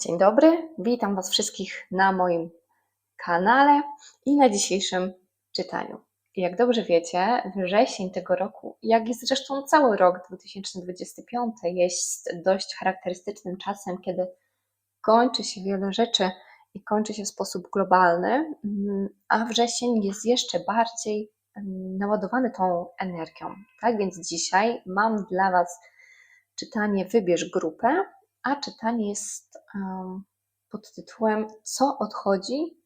Dzień dobry, witam Was wszystkich na moim kanale i na dzisiejszym czytaniu. Jak dobrze wiecie, wrzesień tego roku, jak i zresztą cały rok 2025, jest dość charakterystycznym czasem, kiedy kończy się wiele rzeczy i kończy się w sposób globalny, mm, a wrzesień jest jeszcze bardziej mm, naładowany tą energią. Tak więc dzisiaj mam dla Was czytanie Wybierz grupę, a czytanie jest pod tytułem Co odchodzi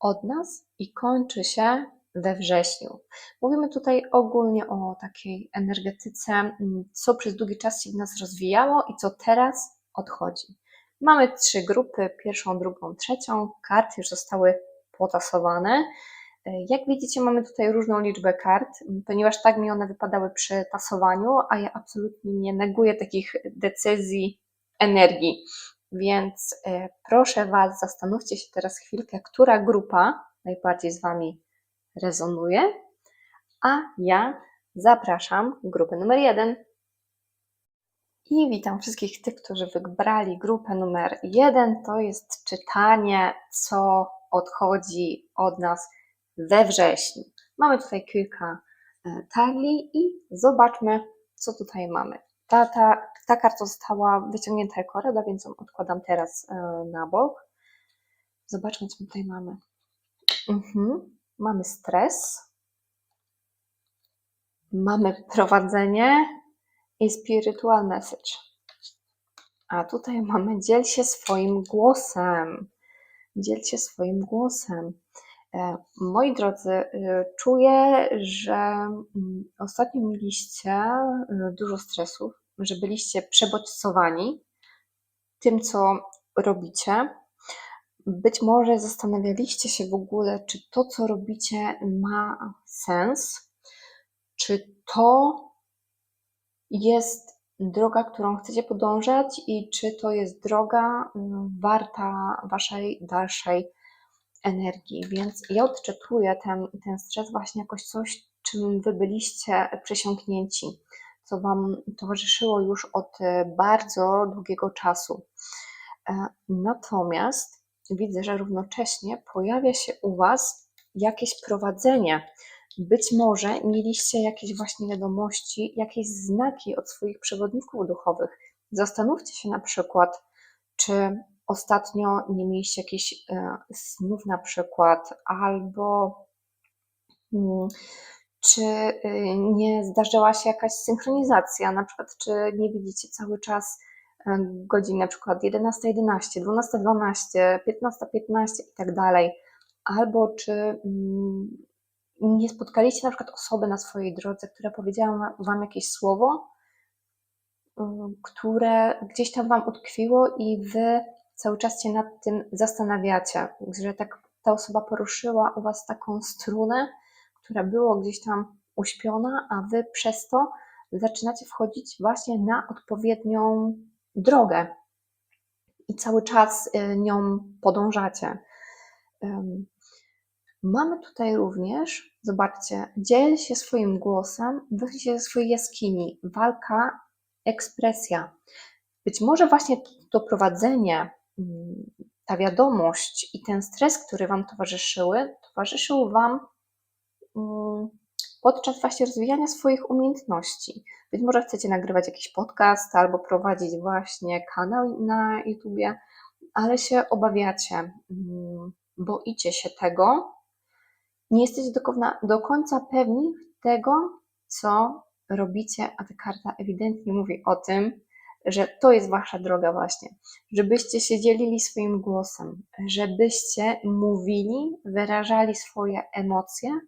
od nas i kończy się we wrześniu. Mówimy tutaj ogólnie o takiej energetyce, mm, co przez długi czas się w nas rozwijało i co teraz odchodzi. Mamy trzy grupy, pierwszą, drugą, trzecią. Karty już zostały potasowane. Jak widzicie, mamy tutaj różną liczbę kart, ponieważ tak mi one wypadały przy tasowaniu, a ja absolutnie nie neguję takich decyzji energii. Więc e, proszę Was, zastanówcie się teraz chwilkę, która grupa najbardziej z Wami rezonuje, a ja zapraszam grupę numer jeden. I witam wszystkich tych, którzy wybrali grupę numer jeden. To jest czytanie, co odchodzi od nas we wrześniu. Mamy tutaj kilka e, tagli i zobaczmy, co tutaj mamy. Ta, ta, ta karta została wyciągnięta jako rada, więc ją odkładam teraz e, na bok. Zobaczmy, co tutaj mamy. Mhm. Mamy stres, mamy prowadzenie i spiritual message. A tutaj mamy dziel się swoim głosem. Dziel się swoim głosem. E, moi drodzy, e, czuję, że mm, ostatnio mieliście dużo stresów, że byliście przebodźcowani tym, co robicie. Być może zastanawialiście się w ogóle, czy to, co robicie, ma sens, czy to jest droga, którą chcecie podążać i czy to jest droga mm, warta waszej dalszej energii. Więc ja odczytuję ten, ten stres właśnie jakoś coś, czym wy byliście przesiąknięci co Wam towarzyszyło już od e, bardzo długiego czasu. E, natomiast widzę, że równocześnie pojawia się u Was jakieś prowadzenie. Być może mieliście jakieś właśnie wiadomości, jakieś znaki od swoich przewodników duchowych. Zastanówcie się na przykład, czy ostatnio nie mieliście jakichś e, snów na przykład, albo mm, czy y, nie zdarzyła się jakaś synchronizacja, na przykład czy nie widzicie cały czas y, godzin na przykład 11.11, 12.12, 15.15 i tak dalej, albo czy mm, nie spotkaliście na przykład osoby na swojej drodze, która powiedziała Wam jakieś słowo, y, które gdzieś tam Wam utkwiło i Wy cały czas się nad tym zastanawiacie, że tak ta osoba poruszyła u Was taką strunę, która było gdzieś tam uśpiona, a wy przez to zaczynacie wchodzić właśnie na odpowiednią drogę i cały czas y, nią podążacie. Mamy tutaj również, zobaczcie, dziel się swoim głosem, wychodź ze swojej jaskini, walka, ekspresja. Być może właśnie to prowadzenie, mm, ta wiadomość i ten stres, który Wam towarzyszyły, towarzyszył Wam podczas właśnie rozwijania swoich umiejętności. Być może chcecie nagrywać jakiś podcast albo prowadzić właśnie kanał na YouTubie, ale się obawiacie, mm, boicie się tego, nie jesteście do końca pewni tego, co robicie, a ta karta ewidentnie mówi o tym, że to jest wasza droga właśnie, żebyście się dzielili swoim głosem, żebyście mówili, wyrażali swoje emocje,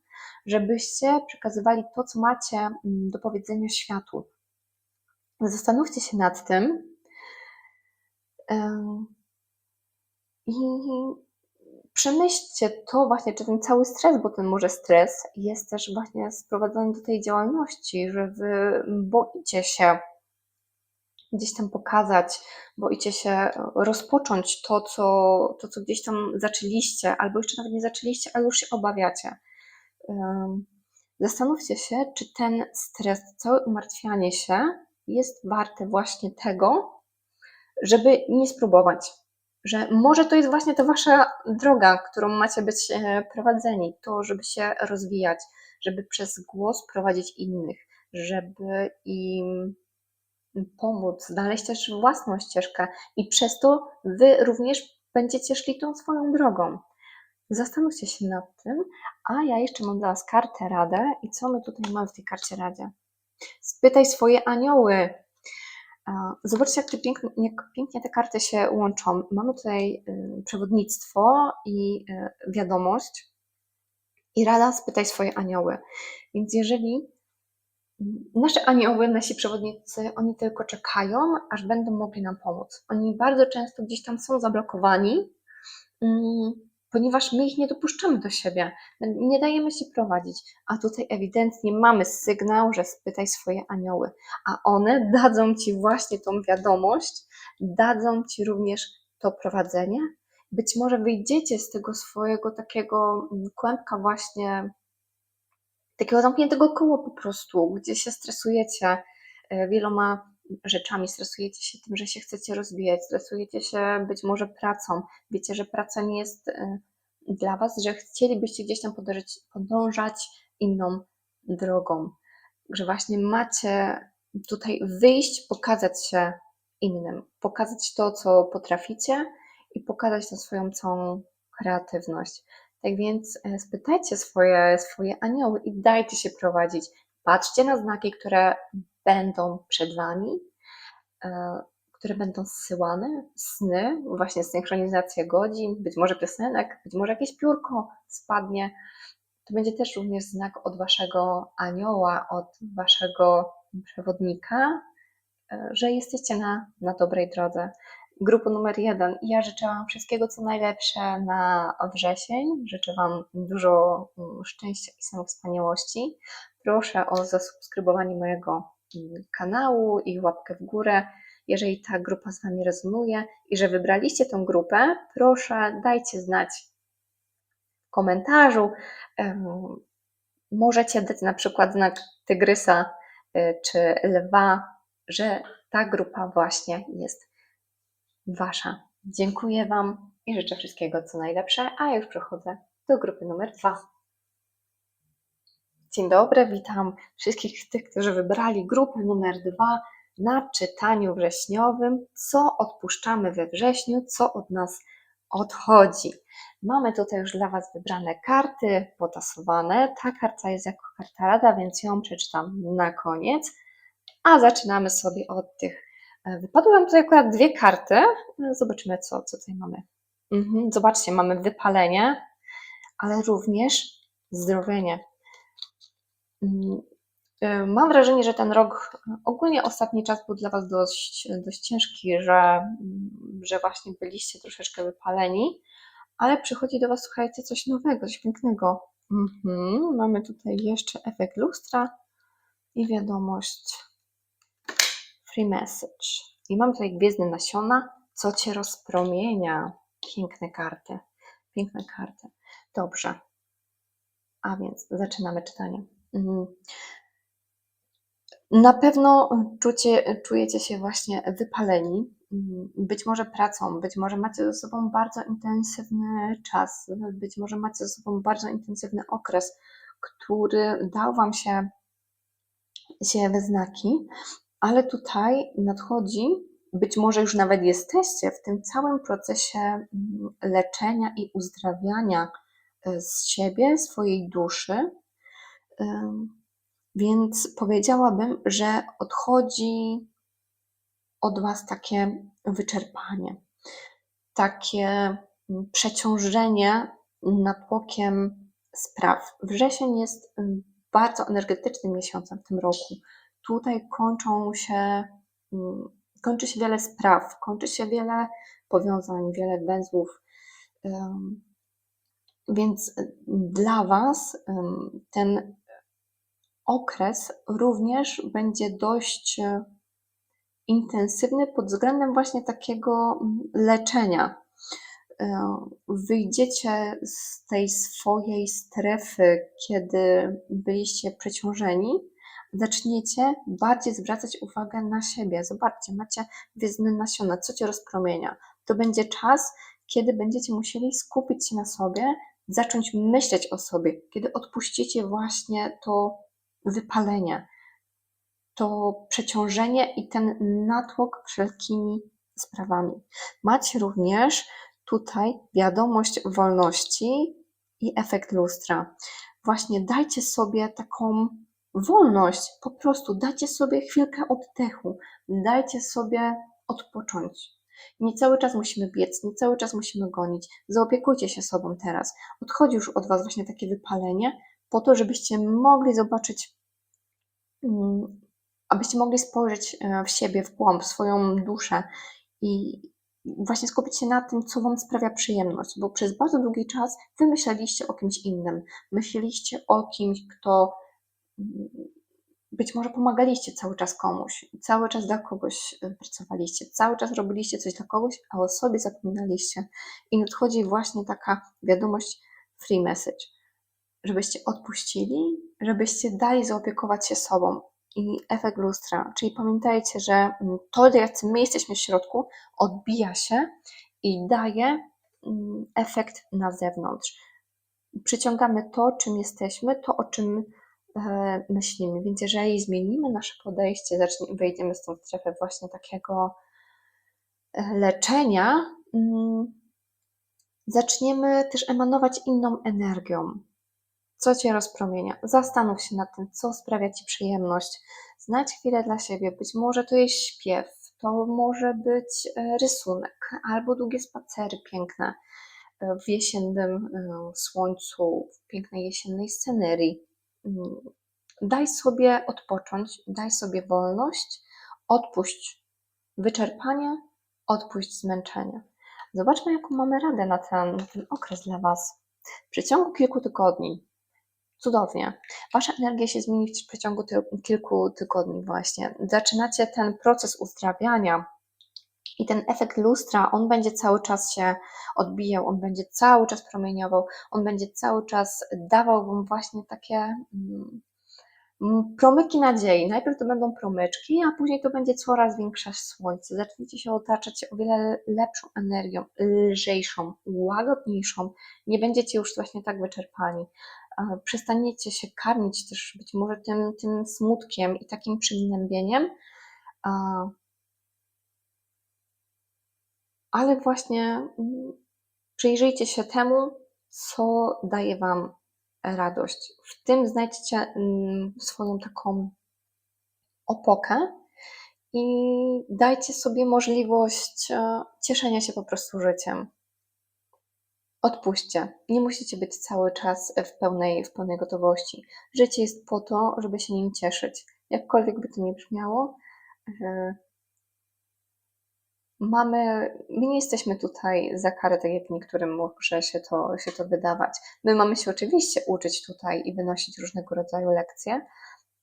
żebyście przekazywali to, co macie mm, do powiedzenia światu. Zastanówcie się nad tym i przemyślcie to właśnie, czy ten cały stres, bo ten może stres jest też właśnie sprowadzony do tej działalności, że wy boicie się gdzieś tam pokazać, boicie się rozpocząć to, co, to, co gdzieś tam zaczęliście, albo jeszcze nawet nie zaczęliście, ale już się obawiacie. Zastanówcie się, czy ten stres, całe umartwianie się jest warte właśnie tego, żeby nie spróbować. że może to jest właśnie ta wasza droga, którą macie być e, prowadzeni, to żeby się rozwijać, żeby przez głos prowadzić innych, żeby im pomóc, znaleźć też własną ścieżkę i przez to wy również będziecie szli tą swoją drogą. Zastanówcie się nad tym, a ja jeszcze mam dla Was kartę radę i co my tutaj mamy w tej karcie radzie? Spytaj swoje anioły. Zobaczcie, jak, pięknie, jak pięknie te karty się łączą. Mamy tutaj y, przewodnictwo i y, wiadomość i rada spytaj swoje anioły. Więc jeżeli mm, nasze anioły, nasi przewodnicy, oni tylko czekają, aż będą mogli nam pomóc. Oni bardzo często gdzieś tam są zablokowani, mm, ponieważ my ich nie dopuszczamy do siebie, nie dajemy się prowadzić. A tutaj ewidentnie mamy sygnał, że spytaj swoje anioły, a one dadzą ci właśnie tą wiadomość, dadzą ci również to prowadzenie. Być może wyjdziecie z tego swojego takiego mm, kłębka właśnie takiego zamkniętego koła po prostu, gdzie się stresujecie e, wieloma rzeczami, stresujecie się tym, że się chcecie rozwijać, stresujecie się być może pracą. Wiecie, że praca nie jest e, dla Was, że chcielibyście gdzieś tam podążać, podążać inną drogą, że właśnie macie tutaj wyjść, pokazać się innym, pokazać to, co potraficie i pokazać tą swoją całą kreatywność. Tak więc e, spytajcie swoje, swoje anioły i dajcie się prowadzić. Patrzcie na znaki, które będą przed Wami, e, które będą zsyłane, sny, właśnie synchronizacja godzin, być może piosenek, być może jakieś piórko spadnie. To będzie też również znak od Waszego anioła, od Waszego przewodnika, e, że jesteście na, na dobrej drodze. Grupa numer jeden. Ja życzę Wam wszystkiego, co najlepsze na wrzesień. Życzę Wam dużo mm, szczęścia i samowspaniałości. Proszę o zasubskrybowanie mojego kanału i łapkę w górę, jeżeli ta grupa z Wami rezonuje i że wybraliście tę grupę. Proszę dajcie znać w komentarzu. Możecie dać na przykład znak tygrysa y, czy lwa, że ta grupa właśnie jest Wasza. Dziękuję Wam i życzę wszystkiego co najlepsze, a już przechodzę do grupy numer dwa. Dzień dobry, witam wszystkich tych, którzy wybrali grupę numer dwa na czytaniu wrześniowym. Co odpuszczamy we wrześniu, co od nas odchodzi. Mamy tutaj już dla Was wybrane karty potasowane. Ta karta jest jako karta rada, więc ją przeczytam na koniec. A zaczynamy sobie od tych E, Wypadły nam tutaj akurat dwie karty. E, Zobaczymy, co, co tutaj mamy. Mhm, zobaczcie, mamy wypalenie, ale również zdrowienie. Mm, e, Mam wrażenie, że ten rok, ogólnie ostatni czas był dla Was dość, dość ciężki, że, mm, że właśnie byliście troszeczkę wypaleni, ale przychodzi do Was, słuchajcie, coś nowego, coś pięknego. Mhm, Mamy tutaj jeszcze efekt lustra i wiadomość Free message. I mam tutaj gwiezdne nasiona, co cię rozpromienia. Piękne karty. Piękne karty. Dobrze. A więc zaczynamy czytanie. Mhm. Na pewno czucie, czujecie się właśnie wypaleni, Mhm. być może pracą, być może macie ze sobą bardzo intensywny czas, być może macie ze sobą bardzo intensywny okres, który dał Wam się, się we znaki, ale tutaj nadchodzi, być może już nawet jesteście w tym całym procesie mm, leczenia i uzdrawiania e, z siebie, swojej duszy. Więc powiedziałabym, że odchodzi od Was takie wyczerpanie, takie mm, przeciążenie natłokiem spraw. Wrzesień jest bardzo energetycznym miesiącem w tym roku tutaj kończą się, mm, kończy się wiele spraw, kończy się wiele powiązań, wiele węzłów. Więc dla Was ten okres również będzie dość e, intensywny pod względem właśnie takiego mm, leczenia. E, Wyjdziecie z tej swojej strefy, kiedy byliście przeciążeni, zaczniecie bardziej zwracać uwagę na siebie. Zobaczcie, macie gwiezdne nasiona, co cię rozpromienia. To będzie czas, kiedy będziecie musieli skupić się na sobie, zacząć myśleć o sobie, kiedy odpuścicie właśnie to wypalenie, to przeciążenie i ten natłok wszelkimi sprawami. Macie również tutaj wiadomość wolności i efekt lustra. Właśnie dajcie sobie taką wolność, po prostu dajcie sobie chwilkę oddechu, dajcie sobie odpocząć. Nie cały czas musimy biec, nie cały czas musimy gonić. Zaopiekujcie się sobą teraz. Odchodzi już od Was właśnie takie wypalenie, po to, żebyście mogli zobaczyć, mm, abyście mogli spojrzeć e, w siebie, w głąb, w swoją duszę i właśnie skupić się na tym, co Wam sprawia przyjemność, bo przez bardzo długi czas Wy myśleliście o kimś innym. Myśleliście o kimś, kto mm, być może pomagaliście cały czas komuś, cały czas dla kogoś y, pracowaliście, cały czas robiliście coś dla kogoś, a o sobie zapominaliście. I nadchodzi właśnie taka wiadomość free message, żebyście odpuścili, żebyście dali zaopiekować się sobą. I efekt lustra, czyli pamiętajcie, że mm, to, jacy my jesteśmy w środku, odbija się i daje mm, efekt na zewnątrz. Przyciągamy to, czym jesteśmy, to, o czym e, myślimy. Więc jeżeli zmienimy nasze podejście, wejdziemy z tą strefę właśnie takiego e, leczenia, mm, zaczniemy też emanować inną energią. Co cię rozpromienia? Zastanów się nad tym, co sprawia ci przyjemność. Znajdź chwilę dla siebie. Być może to jest śpiew, to może być e, rysunek albo długie spacery piękne w jesiennym e, słońcu, w pięknej jesiennej scenerii. Mm, Daj sobie odpocząć, daj sobie wolność, odpuść wyczerpanie, odpuść zmęczenie. Zobaczmy, jaką mamy radę na ten, ten okres dla Was. W przeciągu kilku tygodni Cudownie. Wasza energia się zmieni w przeciągu ty kilku tygodni właśnie. Zaczynacie ten proces uzdrawiania i ten efekt lustra, on będzie cały czas się odbijał, on będzie cały czas promieniował, on będzie cały czas dawał Wam właśnie takie mm, mm, promyki nadziei. Najpierw to będą promyczki, a później to będzie coraz większe słońce. Zaczniecie się otaczać o wiele lepszą energią, lżejszą, łagodniejszą. Nie będziecie już właśnie tak wyczerpani przestaniecie się karmić też być może tym, tym smutkiem i takim przygnębieniem, ale właśnie mm, przyjrzyjcie się temu, co daje Wam radość. W tym znajdźcie mm, swoją taką opokę i dajcie sobie możliwość e, cieszenia się po prostu życiem. Odpuśćcie. Nie musicie być cały czas w pełnej, w pełnej gotowości. Życie jest po to, żeby się nim cieszyć. Jakkolwiek by to nie brzmiało, mamy, my nie jesteśmy tutaj za karę, tak jak niektórym może się to, się to wydawać. My mamy się oczywiście uczyć tutaj i wynosić różnego rodzaju lekcje,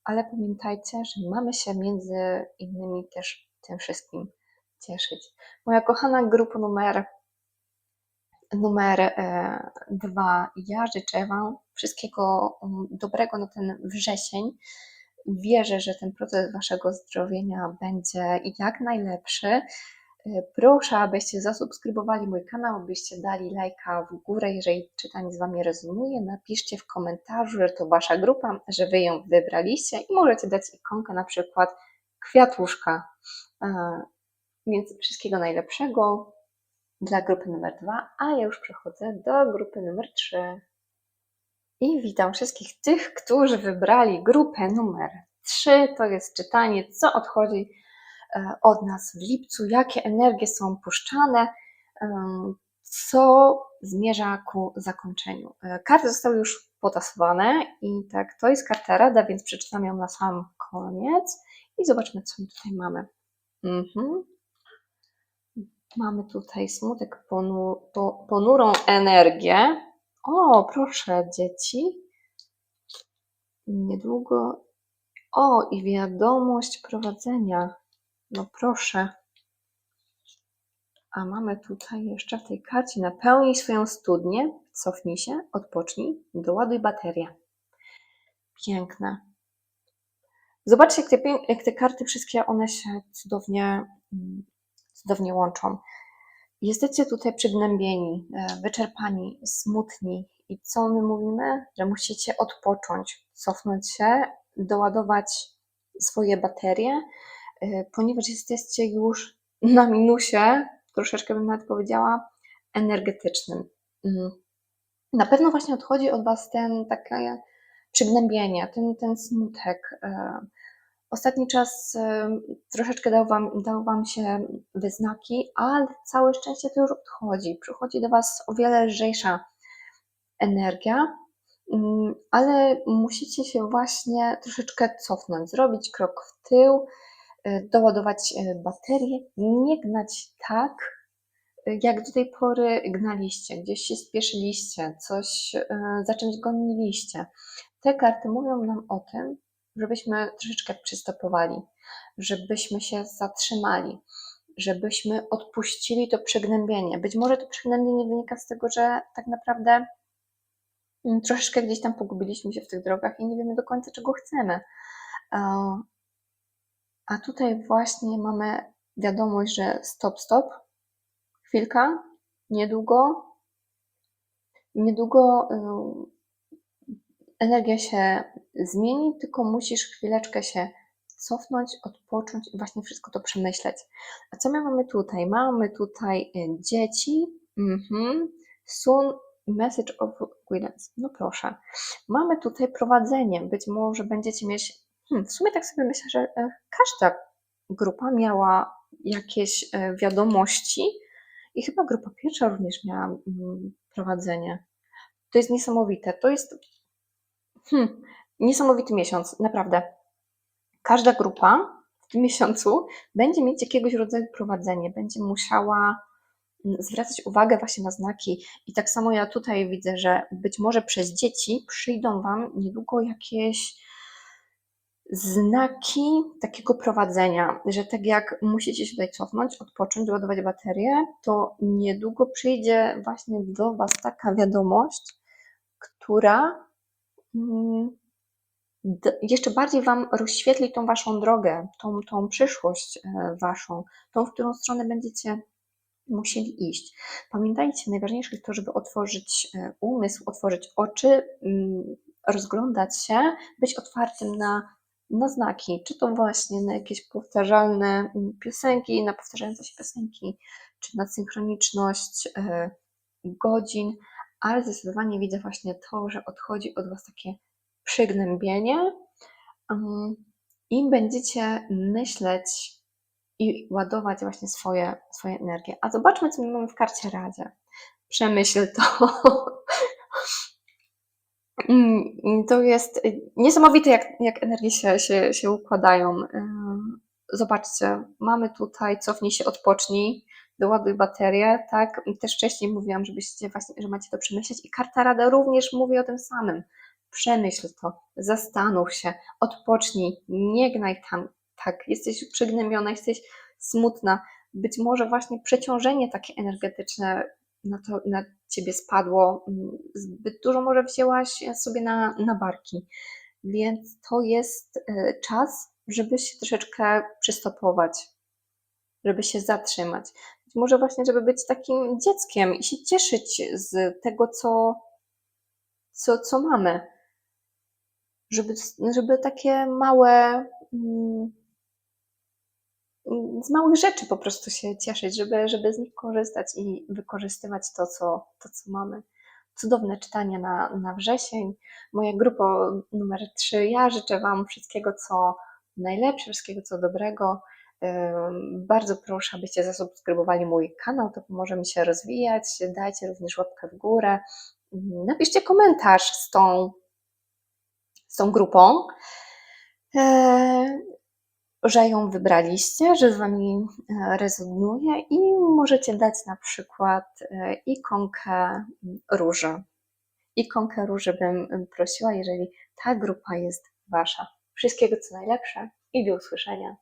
ale pamiętajcie, że mamy się między innymi też tym wszystkim cieszyć. Moja kochana grupa numer numer e, dwa. Ja życzę Wam wszystkiego mm, dobrego na ten wrzesień. Wierzę, że ten proces Waszego zdrowienia będzie jak najlepszy. E, proszę, abyście zasubskrybowali mój kanał, abyście dali lajka w górę, jeżeli czytanie z Wami rezonuje. Napiszcie w komentarzu, że to Wasza grupa, że Wy ją wybraliście i możecie dać ikonkę na przykład kwiatuszka. E, więc wszystkiego najlepszego dla grupy numer 2, a ja już przechodzę do grupy numer 3. I witam wszystkich tych, którzy wybrali grupę numer 3. To jest czytanie, co odchodzi e, od nas w lipcu, jakie energie są puszczane, co zmierza ku zakończeniu. E, karty zostały już potasowane i tak, to jest karta rada, więc przeczytam ją na sam koniec i zobaczmy, co tutaj mamy. Mhm. Mamy tutaj smutek, ponu, po, ponurą energię. O, proszę, dzieci. Niedługo. O, i wiadomość prowadzenia. No proszę. A mamy tutaj jeszcze w tej karcie napełnij swoją studnię, cofnij się, odpocznij, doładuj baterię. Piękne. Zobaczcie, jak te, jak te karty wszystkie, one się cudownie mm, cudownie łączą. jesteście tutaj przygnębieni, e, wyczerpani, smutni. I co my mówimy? Że musicie odpocząć, cofnąć się, doładować swoje baterie, e, ponieważ jesteście już na minusie, troszeczkę bym nawet powiedziała, energetycznym. Mm. Na pewno właśnie odchodzi od Was ten takie przygnębienie, ten, ten smutek. Ostatni czas e, troszeczkę dał wam, dał wam się wyznaki, ale całe szczęście to już odchodzi. Przychodzi do Was o wiele lżejsza energia, mm, ale musicie się właśnie troszeczkę cofnąć, zrobić krok w tył, e, doładować e, baterię, nie gnać tak, jak do tej pory gnaliście, gdzieś się spieszyliście, coś za czymś goniliście. Te karty mówią nam o tym, żebyśmy troszeczkę przystopowali, żebyśmy się zatrzymali, żebyśmy odpuścili to przygnębienie. Być może to przygnębienie wynika z tego, że tak naprawdę mm, troszeczkę gdzieś tam pogubiliśmy się w tych drogach i nie wiemy do końca, czego chcemy. A tutaj właśnie mamy wiadomość, że stop, stop, chwilka, niedługo, niedługo y, energia się zmieni, tylko musisz chwileczkę się cofnąć, odpocząć i właśnie wszystko to przemyśleć. A co my mamy tutaj? Mamy tutaj y, dzieci, mhm. soon message of guidance. No proszę. Mamy tutaj prowadzenie. Być może będziecie mieć, hmm, w sumie tak sobie myślę, że e, każda grupa miała jakieś e, wiadomości i chyba grupa pierwsza również miała mm, prowadzenie. To jest niesamowite. To jest hmm, niesamowity miesiąc, naprawdę. Każda grupa w tym miesiącu będzie mieć jakiegoś rodzaju prowadzenie, będzie musiała mm, zwracać uwagę właśnie na znaki. I tak samo ja tutaj widzę, że być może przez dzieci przyjdą Wam niedługo jakieś znaki takiego prowadzenia, że tak jak musicie się tutaj cofnąć, odpocząć, doładować baterię, to niedługo przyjdzie właśnie do Was taka wiadomość, która mm, jeszcze bardziej Wam rozświetli tą Waszą drogę, tą, tą przyszłość e, Waszą, tą, w którą stronę będziecie musieli iść. Pamiętajcie, najważniejsze jest to, żeby otworzyć e, umysł, otworzyć oczy, mm, rozglądać się, być otwartym na, na znaki, czy to właśnie na jakieś powtarzalne mm, piosenki, na powtarzające się piosenki, czy na synchroniczność e, godzin, ale zdecydowanie widzę właśnie to, że odchodzi od Was takie przygnębienie i będziecie myśleć i ładować właśnie swoje, swoje energie. A zobaczmy, co my mamy w karcie Radzie. Przemyśl to. Mm, To jest niesamowite, jak, jak energie się, się, się układają. Zobaczcie, mamy tutaj cofnij się, odpocznij, doładuj baterię, tak? Też wcześniej mówiłam, żebyście właśnie, że macie to przemyśleć i karta Rada również mówi o tym samym. Przemyśl to, zastanów się, odpocznij, nie gnaj tam, tak, jesteś przygnębiona, jesteś smutna, być może właśnie przeciążenie takie energetyczne na, to, na ciebie spadło, mm, zbyt dużo może wzięłaś sobie na, na barki, więc to jest e, czas, żeby się troszeczkę przystopować, żeby się zatrzymać. Być może właśnie, żeby być takim dzieckiem i się cieszyć z tego, co, co, co mamy. Żeby, żeby takie małe, mm, z małych rzeczy po prostu się cieszyć, żeby, żeby z nich korzystać i wykorzystywać to, co, to, co mamy. Cudowne czytanie na, na wrzesień. Moja grupa numer 3. Ja życzę Wam wszystkiego, co najlepsze, wszystkiego, co dobrego. Bardzo proszę, abyście zasubskrybowali mój kanał, to pomoże mi się rozwijać. Dajcie również łapkę w górę. Napiszcie komentarz z tą, z tą grupą. Eee, że ją wybraliście, że z Wami e, rezonuje i możecie dać na przykład e, ikonkę róży. Ikonkę róży bym prosiła, jeżeli ta grupa jest Wasza. Wszystkiego co najlepsze i do usłyszenia.